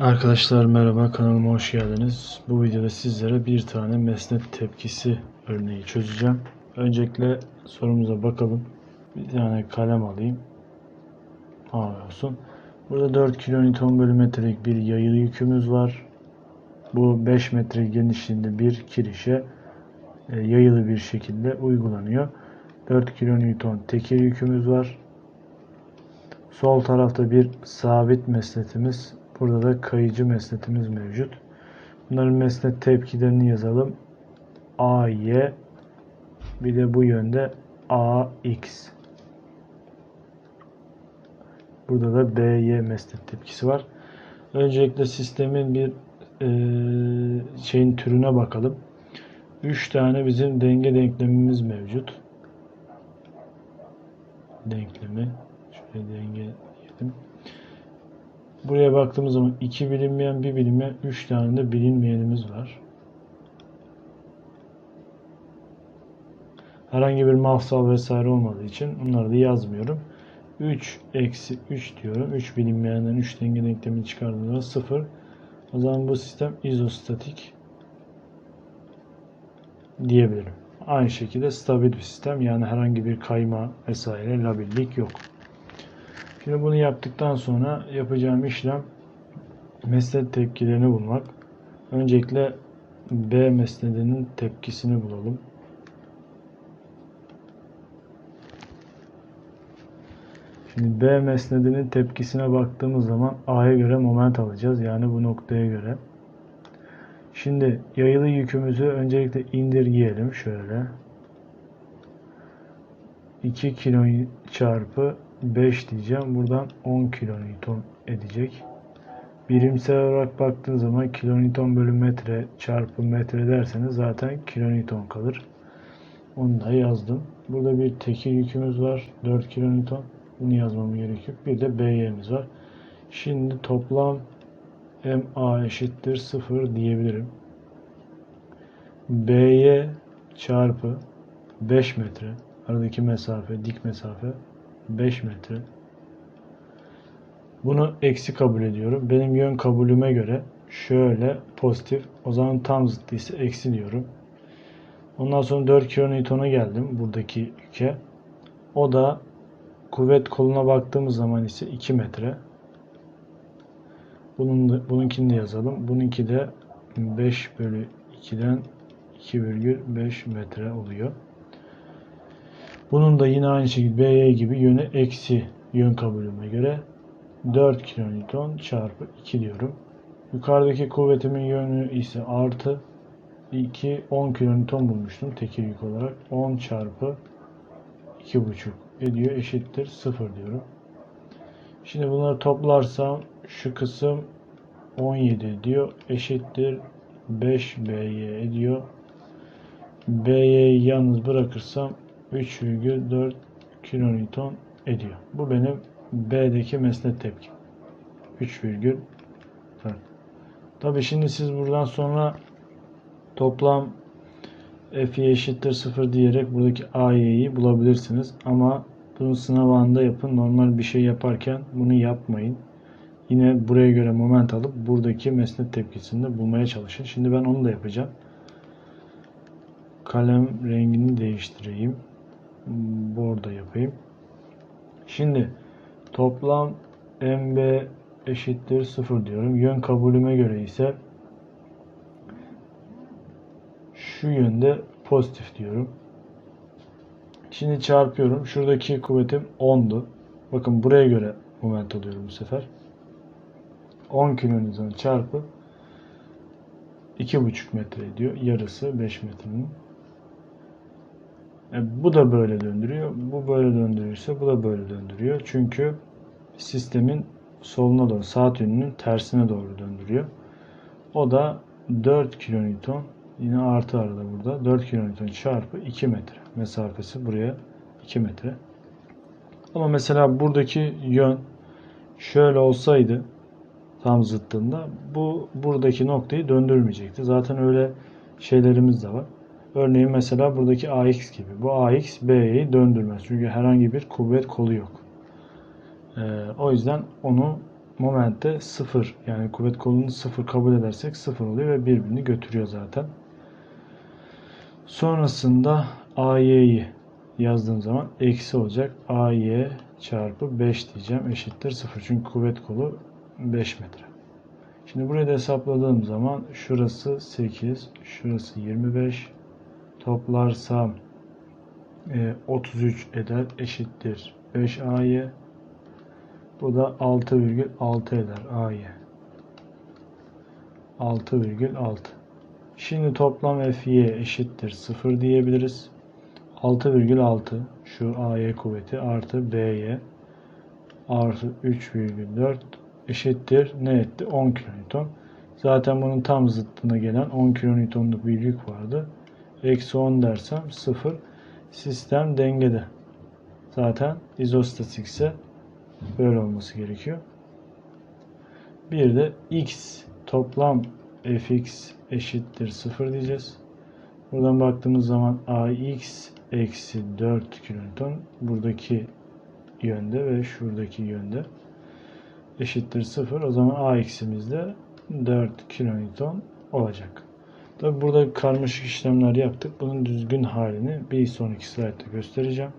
Arkadaşlar merhaba kanalıma hoş geldiniz. Bu videoda sizlere bir tane mesnet tepkisi örneği çözeceğim. Öncelikle sorumuza bakalım. Bir tane kalem alayım. A olsun. Burada 4 kilonewton bölü metrelik bir yayılı yükümüz var. Bu 5 metre genişliğinde bir kirişe e, yayılı bir şekilde uygulanıyor. 4 kilonewton tekir yükümüz var. Sol tarafta bir sabit mesnetimiz, burada da kayıcı mesnetimiz mevcut. Bunların mesnet tepkilerini yazalım. AY bir de bu yönde AX. Burada da BY mesnet tepkisi var. Öncelikle sistemin bir eee, şeyin türüne bakalım. 3 tane bizim denge denklemimiz mevcut. Denklemi şöyle denge diyelim. Buraya baktığımız zaman iki bilinmeyen bir bilinmeyen 3 tane de bilinmeyenimiz var. Herhangi bir mafsal vesaire olmadığı için bunları da yazmıyorum. 3 eksi 3 diyorum. 3 bilinmeyenden 3 denge denklemini çıkardığımız zaman 0. O zaman bu sistem izostatik diyebilirim. Aynı şekilde stabil bir sistem. Yani herhangi bir kayma vesaire labillik yok. Şimdi bunu yaptıktan sonra yapacağım işlem mesnet tepkilerini bulmak. Öncelikle B mesnedinin tepkisini bulalım. Şimdi B mesnedinin tepkisine baktığımız zaman A'ya göre moment alacağız. Yani bu noktaya göre. Şimdi yayılı yükümüzü öncelikle indirgeyelim şöyle. 2 kilo çarpı 5 diyeceğim. Buradan 10 kilonewton edecek. Birimsel olarak baktığın zaman kilonewton bölü metre çarpı metre derseniz zaten kilonewton kalır. Onu da yazdım. Burada bir tekil yükümüz var. 4 kilonewton. Bunu yazmam gerekiyor. Bir de BY'miz var. Şimdi toplam MA eşittir 0 diyebilirim. BY çarpı 5 metre aradaki mesafe dik mesafe 5 metre. Bunu eksi kabul ediyorum. Benim yön kabulüme göre şöyle pozitif. O zaman tam zıttı ise eksi diyorum. Ondan sonra 4 kilonewton'a geldim buradaki yüke. O da kuvvet koluna baktığımız zaman ise 2 metre. Bunun da, bununkini de yazalım. Bununki de 5 bölü 2'den 2,5 metre oluyor. Bunun da yine aynı şekilde BY gibi yönü eksi yön kabulüme göre 4 kilonewton çarpı 2 diyorum. Yukarıdaki kuvvetimin yönü ise artı 2 10 kilonewton bulmuştum tekil yük olarak. 10 çarpı 2,5 ediyor eşittir 0 diyorum. Şimdi bunları toplarsam şu kısım 17 ediyor eşittir 5 BY ediyor. BY'yi yalnız bırakırsam 3,4 kilonewton ediyor. Bu benim B'deki mesnet tepkim. 3,4 Tabi şimdi siz buradan sonra toplam F'ye eşittir 0 diyerek buradaki AY'yi bulabilirsiniz. Ama bunu sınav anında yapın. Normal bir şey yaparken bunu yapmayın. Yine buraya göre moment alıp buradaki mesnet tepkisini de bulmaya çalışın. Şimdi ben onu da yapacağım. Kalem rengini değiştireyim. Bordo yapayım. Şimdi toplam MB eşittir 0 diyorum. Yön kabulüme göre ise şu yönde pozitif diyorum. Şimdi çarpıyorum. Şuradaki kuvvetim 10'du. Bakın buraya göre moment alıyorum bu sefer. 10 kilonewton çarpı 2,5 metre ediyor. Yarısı 5 metrenin. E, bu da böyle döndürüyor. Bu böyle döndürürse bu da böyle döndürüyor. Çünkü sistemin soluna doğru, saat yönünün tersine doğru döndürüyor. O da 4 kilonewton yine artı arada burada 4 kilonewton çarpı 2 metre mesafesi buraya 2 metre. Ama mesela buradaki yön şöyle olsaydı tam zıttında bu buradaki noktayı döndürmeyecekti. Zaten öyle şeylerimiz de var. Örneğin mesela buradaki AX gibi. Bu AX B'yi döndürmez. Çünkü herhangi bir kuvvet kolu yok. Ee, o yüzden onu momente 0 yani kuvvet kolunu 0 kabul edersek 0 oluyor ve birbirini götürüyor zaten. Sonrasında AY'yi yazdığım zaman eksi olacak. AY çarpı 5 diyeceğim eşittir 0. Çünkü kuvvet kolu 5 metre. Şimdi burayı da hesapladığım zaman şurası 8, şurası 25. Toplarsam e, 33 eder eşittir 5 AY. Bu da 6,6 eder AY. 6,6. Şimdi toplam FY eşittir 0 diyebiliriz. 6,6 şu AY kuvveti artı BY artı 3,4 eşittir ne etti? 10 kilonewton. Zaten bunun tam zıttına gelen 10 kilonewtonluk bir yük vardı. Eksi 10 dersem 0. Sistem dengede. Zaten izostatikse böyle olması gerekiyor. Bir de x toplam fx eşittir 0 diyeceğiz. Buradan baktığımız zaman ax eksi 4 kilonewton buradaki yönde ve şuradaki yönde eşittir 0. O zaman a eksimiz de 4 kilonewton olacak. Tabi burada karmaşık işlemler yaptık. Bunun düzgün halini bir sonraki slaytta göstereceğim.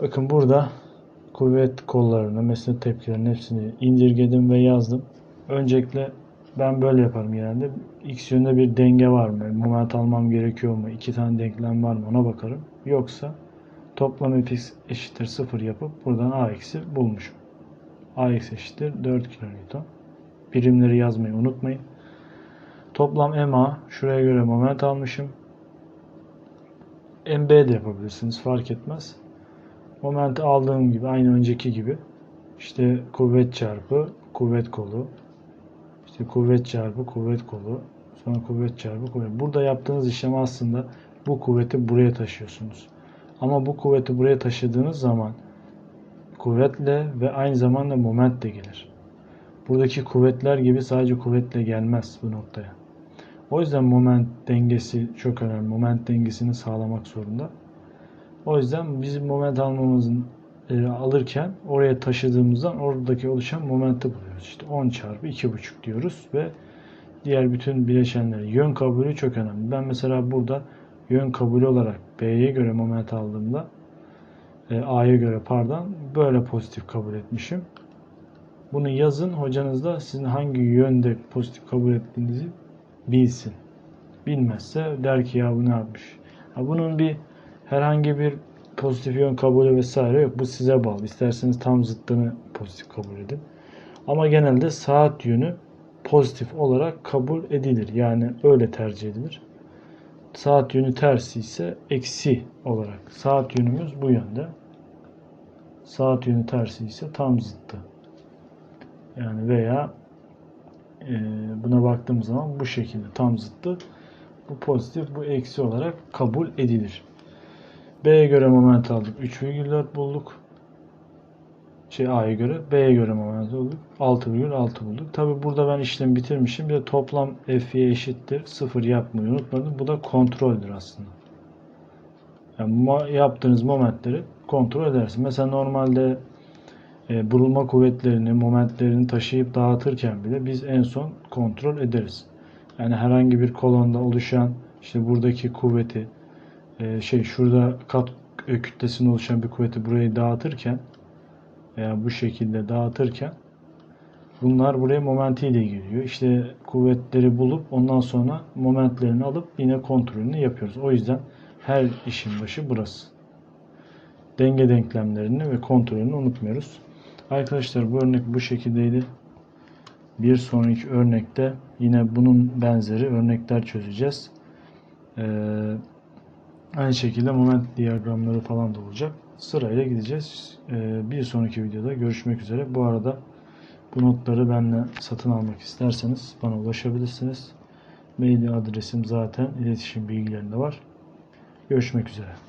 Bakın burada kuvvet kollarını, mesnet tepkilerinin hepsini indirgedim ve yazdım. Öncelikle ben böyle yaparım genelde. X yönünde bir denge var mı? Moment almam gerekiyor mu? İki tane denklem var mı? Ona bakarım. Yoksa toplam fx eşittir 0 yapıp buradan a eksi bulmuşum. a eksi eşittir 4 kilonewton. Birimleri yazmayı unutmayın. Toplam MA şuraya göre moment almışım. MB de yapabilirsiniz fark etmez. Moment aldığım gibi aynı önceki gibi işte kuvvet çarpı kuvvet kolu işte kuvvet çarpı kuvvet kolu sonra kuvvet çarpı kuvvet. Burada yaptığınız işlem aslında bu kuvveti buraya taşıyorsunuz. Ama bu kuvveti buraya taşıdığınız zaman kuvvetle ve aynı zamanda moment de gelir. Buradaki kuvvetler gibi sadece kuvvetle gelmez bu noktaya. O yüzden moment dengesi çok önemli. Moment dengesini sağlamak zorunda. O yüzden biz moment almamızın e, alırken oraya taşıdığımızdan oradaki oluşan momenti buluyoruz. İşte 10 çarpı 2,5 diyoruz ve diğer bütün bileşenleri yön kabulü çok önemli. Ben mesela burada yön kabulü olarak B'ye göre moment aldığımda e, A'ya göre pardon böyle pozitif kabul etmişim. Bunu yazın hocanız da sizin hangi yönde pozitif kabul ettiğinizi bilsin. Bilmezse der ki ya bu ne yapmış. Ha, bunun bir herhangi bir pozitif yön kabulü vesaire yok. Bu size bağlı. İsterseniz tam zıttını pozitif kabul edin. Ama genelde saat yönü pozitif olarak kabul edilir. Yani öyle tercih edilir. Saat yönü tersi ise eksi olarak. Saat yönümüz bu yönde. Saat yönü tersi ise tam zıttı. Yani veya buna baktığımız zaman bu şekilde tam zıttı. Bu pozitif, bu eksi olarak kabul edilir. B'ye göre moment aldık. 3,4 bulduk. Şey A'ya göre. B'ye göre moment bulduk. 6,6 bulduk. Tabi burada ben işlemi bitirmişim. Bir de toplam F'ye eşittir. 0 yapmayı unutmadım. Bu da kontroldür aslında. Yani yaptığınız momentleri kontrol edersin. Mesela normalde e, burulma kuvvetlerini, momentlerini taşıyıp dağıtırken bile biz en son kontrol ederiz. Yani herhangi bir kolonda oluşan işte buradaki kuvveti e, şey şurada kat e, kütlesinde oluşan bir kuvveti burayı dağıtırken veya bu şekilde dağıtırken bunlar buraya momentiyle giriyor. İşte kuvvetleri bulup ondan sonra momentlerini alıp yine kontrolünü yapıyoruz. O yüzden her işin başı burası. Denge denklemlerini ve kontrolünü unutmuyoruz. Arkadaşlar bu örnek bu şekildeydi. Bir sonraki örnekte yine bunun benzeri örnekler çözeceğiz. Ee, aynı şekilde moment diyagramları falan da olacak. Sırayla gideceğiz. Ee, bir sonraki videoda görüşmek üzere. Bu arada bu notları benimle satın almak isterseniz bana ulaşabilirsiniz. Mail adresim zaten iletişim bilgilerinde var. Görüşmek üzere.